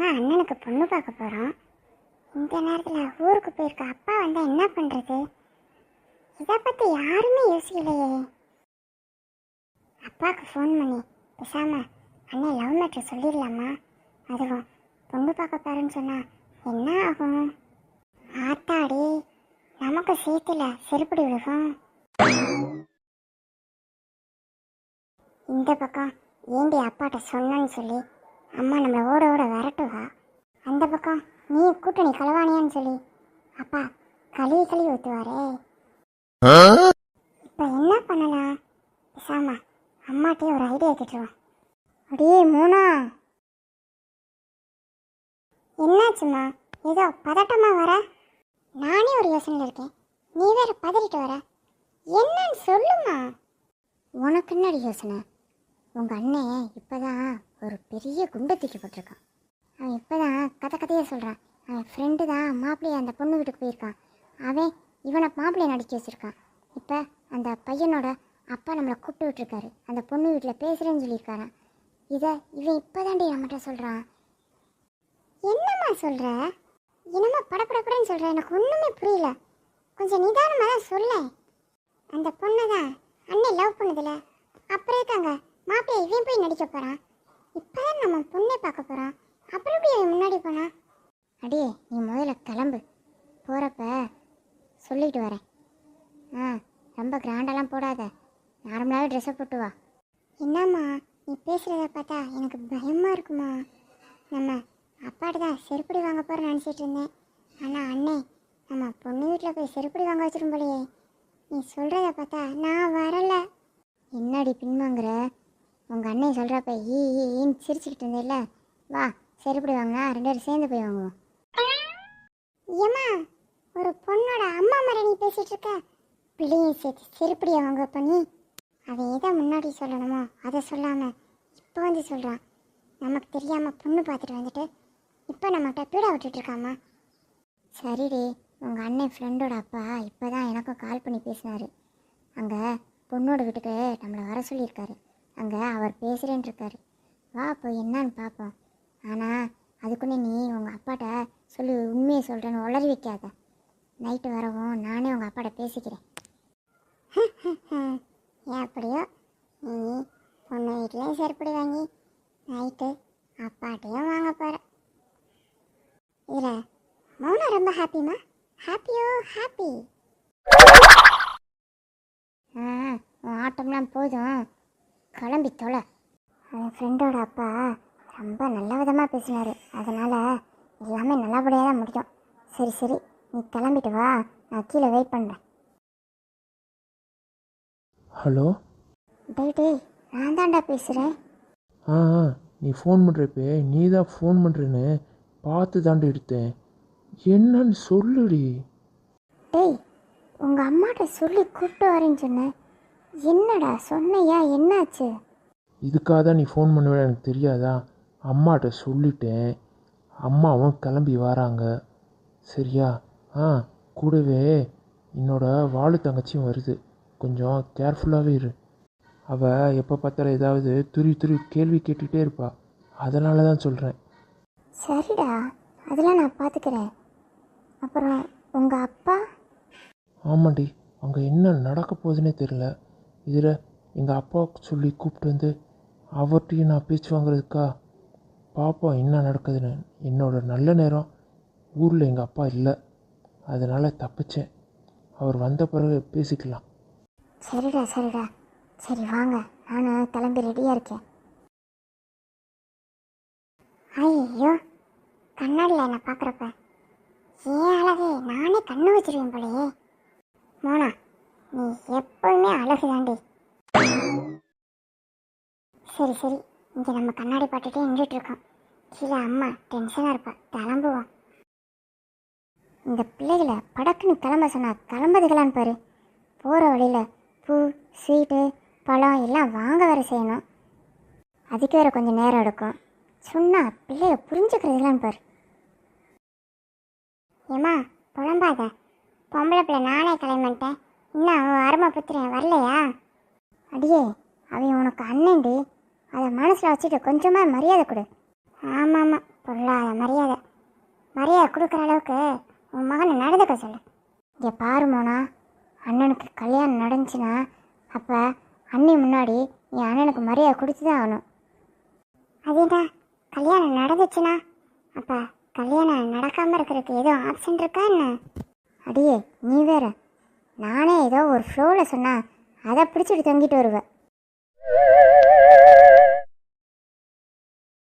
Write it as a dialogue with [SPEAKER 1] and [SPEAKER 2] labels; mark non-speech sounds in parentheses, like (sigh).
[SPEAKER 1] நம்ம அண்ணனுக்கு பொண்ணு பார்க்க போகிறோம் இந்த நேரத்தில் ஊருக்கு போயிருக்க அப்பா வந்தால் என்ன பண்ணுறது இதை பற்றி யாருமே யோசிக்கலையே. அப்பாவுக்கு ஃபோன் பண்ணி பேசாமல் அண்ணன் லவ் மேட்ரு சொல்லிடலாமா? அதுவும் பொண்ணு பார்க்க போகிறேன்னு சொன்னால் என்ன ஆகும்? ஆத்தாடி நமக்கு சேர்த்துல செருப்படி விழுகும். இந்த பக்கம் ஏண்டி அப்பாட்ட சொன்னேன்னு சொல்லி அம்மா நம்மளை ஓட ஓட விரட்டுவா. அந்த பக்கம் நீ கூட்டணி கலவானியான்னு சொல்லி. அப்பா கழுவி கழுவி ஊற்றுவாரே இப்போ என்ன பண்ணலாம்? பேசாமா அம்மாட்டே ஒரு ஐடியா கேட்டுருவோம். அப்படியே மூணா என்னாச்சும்மா ஏதோ பதட்டமாக வர? நானே ஒரு யோசனையில் இருக்கேன். நீ வேற பதறிட்டு வர. என்னன்னு சொல்லுமா? உனக்கு என்னடி யோசனை? உங்கள் அண்ணன் இப்போதான் ஒரு பெரிய குண்டை தூக்கி போட்டிருக்கான். அவன் இப்போதான் கதை கதையை சொல்கிறான் அவன் ஃப்ரெண்டு தான் மாப்பிள்ளைய அந்த பொண்ணு வீட்டுக்கு போயிருக்கான். அவன் இவனை மாப்பிள்ளைய நடிக்க வச்சுருக்கான். இப்போ அந்த பையனோட அப்பா நம்மளை கூப்பிட்டு விட்டுருக்காரு. அந்த பொண்ணு வீட்டில் பேசுகிறேன்னு சொல்லியிருக்காரான் இதை இவன் இப்போதாண்டி நம்மகிட்ட சொல்கிறான் என்னம்மா சொல்கிற என்னம்மா படப்படப்படன்னு சொல்கிற எனக்கு ஒன்றுமே புரியல. கொஞ்சம் நிதானமாக தான் சொல்ல. அந்த பொண்ணை தான் அண்ணன் லவ் பண்ணதில்ல அப்புறம் இருக்காங்க மாப்பிள்ளை இவன் போய் நடிக்க போகிறான் இப்போதான் நம்ம பொண்ணை பார்க்க போகிறான் அப்புறம் எப்படி முன்னாடி போனா? அடியே நீ முதல்ல கிளம்பு. போகிறப்ப சொல்லிட்டு வரேன். ஆ ரொம்ப கிராண்டெல்லாம் போடாத. நார்மலாகவே ட்ரெஸ்ஸை போட்டு வா. என்னம்மா நீ பேசுகிறத பார்த்தா எனக்கு பயமாக இருக்குமா? நம்ம அப்பாட்ட தான் செருப்படி வாங்க போகிறேன்னு நினச்சிட்டு இருந்தேன். ஆனால் அண்ணே நம்ம பொண்ணு வீட்டில் போய் செருப்படி வாங்க வச்சிரும் போலையே. நீ சொல்கிறத பார்த்தா நான் வரலை. என்னடி பின்வாங்குற? உங்கள் அண்ணன் சொல்கிறப்ப ஈ ஈன்னு சிரிச்சுக்கிட்டு இருந்தேல்ல. வா செருப்படி வாங்கினா ரெண்டு பேரும் சேர்ந்து போய் வாங்குவோம். ஏம்மா ஒரு பொண்ணோட அம்மா மாதிரி நீ பேசிகிட்டு இருக்க. பிள்ளையும் சேர்த்து செருப்படியை வாங்க பண்ணி. அதை எதை முன்னாடி சொல்லணுமோ அதை சொல்லாமல் இப்போ வந்து சொல்கிறான் நமக்கு தெரியாமல் பொண்ணு பார்த்துட்டு வந்துட்டு இப்போ நம்மகிட்ட பீடா விட்டுட்ருக்காம்மா சரிடி உங்கள் அண்ணன் ஃப்ரெண்டோட அப்பா இப்போ தான் எனக்கும் கால் பண்ணி பேசினார். அங்கே பொண்ணோட வீட்டுக்கு நம்மளை வர சொல்லியிருக்காரு. அங்கே அவர் பேசுகிறேன்னு இருக்காரு வா போய் என்னன்னு பார்ப்போம் ஆனால் அதுக்குன்னு நீ உங்கள் அப்பாட்ட சொல்லி உண்மையை சொல்கிறேன்னு உளறி வைக்காத. நைட்டு வரவும் நானே உங்கள் அப்பாட்ட பேசிக்கிறேன். (laughs) ஏன் அப்படியோ? நீ பொண்ணு வீட்டிலையும் செருப்படி வாங்கி நைட்டு அப்பாட்டையும் வாங்க போகிற இதில் மௌனம் ரொம்ப ஹாப்பிமா ஹாப்பியோ ஹாப்பி ஆ உன் ஆட்டம்லாம் போதும். கிளம்பி தொலை அவன் ஃப்ரெண்டோட அப்பா ரொம்ப நல்ல விதமாக பேசினார். அதனால் எல்லாமே நல்லபடியாக தான் முடியும். சரி சரி நீ கிளம்பிட்டு வா. நான் கீழே வெயிட் பண்ணுறேன்
[SPEAKER 2] ஹலோ
[SPEAKER 1] டேய் டேய் நான் தான்டா பேசுகிறேன்
[SPEAKER 2] ஆ ஆ, நீ ஃபோன் பண்ணுறப்ப நீ தான் ஃபோன் பண்ணுறேன்னு பார்த்து தாண்டி எடுத்தேன். என்னன்னு சொல்லுடி.
[SPEAKER 1] டேய் உங்கள் அம்மாட்ட சொல்லி கூப்பிட்டு வரேன்னு சொன்னேன். என்னடா சொன்னையா? என்னாச்சு?
[SPEAKER 2] இதுக்காக தான் நீ ஃபோன் பண்ணுவேன்னு எனக்கு தெரியாதா? அம்மாட்ட சொல்லிட்டேன். அம்மாவும் கிளம்பி வராங்க. சரியா? ஆ கூடவே என்னோட வாழு தங்கச்சியும் வருது. கொஞ்சம் கேர்ஃபுல்லாகவே இரு. அவள் எப்போ பார்த்தாலும் ஏதாவது துருவி துருவி கேள்வி கேட்டுகிட்டே இருப்பா. அதனால தான் சொல்கிறேன்
[SPEAKER 1] சரிடா. அதெல்லாம் நான் பார்த்துக்கிறேன் அப்புறம் உங்கள் அப்பா?
[SPEAKER 2] ஆமாண்டி அங்கே என்ன நடக்க போகுதுன்னே தெரில இதில் எங்கள் அப்பாவுக்கு சொல்லி கூப்பிட்டு வந்து அவர்கிட்டையும் நான் பேச்சு வாங்குறதுக்கா? பார்ப்போம் என்ன நடக்குதுன்னு. என்னோடய நல்ல நேரம் ஊரில் எங்கள் அப்பா இல்லை. அதனால் தப்பிச்சேன். அவர் வந்த பிறகு பேசிக்கலாம்.
[SPEAKER 1] சரிடா சரிடா. சரி வாங்க. நான் கிளம்பி ரெடியாக இருக்கேன். ஐயோ கண்ணாடியில் என்னை பார்க்குறப்ப. ஏன் அழகு நானே கண்ணு வச்சிருவேன் போலயே. மோனா நீ எப்பவுமே அழகு தாண்டி சரி சரி. இங்கே நம்ம கண்ணாடி பாட்டுட்டே நின்றுட்டு இருக்கோம். கீழே அம்மா டென்ஷனாக இருப்பா. கிளம்புவோம். இந்த பிள்ளைகளை படக்குன்னு கிளம்ப சொன்னால் கிளம்புதுகளான்னு பாரு. போகிற வழியில் பூ ஸ்வீட்டு பழம் எல்லாம் வாங்க வர செய்யணும். அதுக்கு வேறு கொஞ்சம் நேரம் எடுக்கும். சொன்னால் பிள்ளைய புரிஞ்சுக்கிறதுலான்னு பாரு. ஏம்மா புலம்பாத? பொம்பளை பிள்ளை நானே கிளம்பிட்டேன் இன்னும் அவன் அருமை புத்திரன் வரலையா? அடியே அவன் உனக்கு அண்ணன்டி. அதை மனசில் வச்சுட்டு கொஞ்சமாக மரியாதை கொடு. ஆமாம் ஆமாம் பொல்லாத மரியாதை. மரியாதை கொடுக்குற அளவுக்கு உன் மகனை நடந்துக்க சொல்லு. இங்கே பாரு மோனா அண்ணனுக்கு கல்யாணம் நடந்துச்சுன்னா அப்போ அண்ணி முன்னாடி என் அண்ணனுக்கு மரியாதை கொடுத்து தான் ஆகணும். அதேடா கல்யாணம் நடந்துச்சுன்னா அப்போ கல்யாணம் நடக்காமல் இருக்கிறதுக்கு எதுவும் ஆப்ஷன் இருக்கா என்ன? அடியே நீ வேற நானே ஏதோ ஒரு ஃப்ளோவில் சொன்னால் அதை பிடிச்சிட்டு தொங்கிட்டு வருவேன்.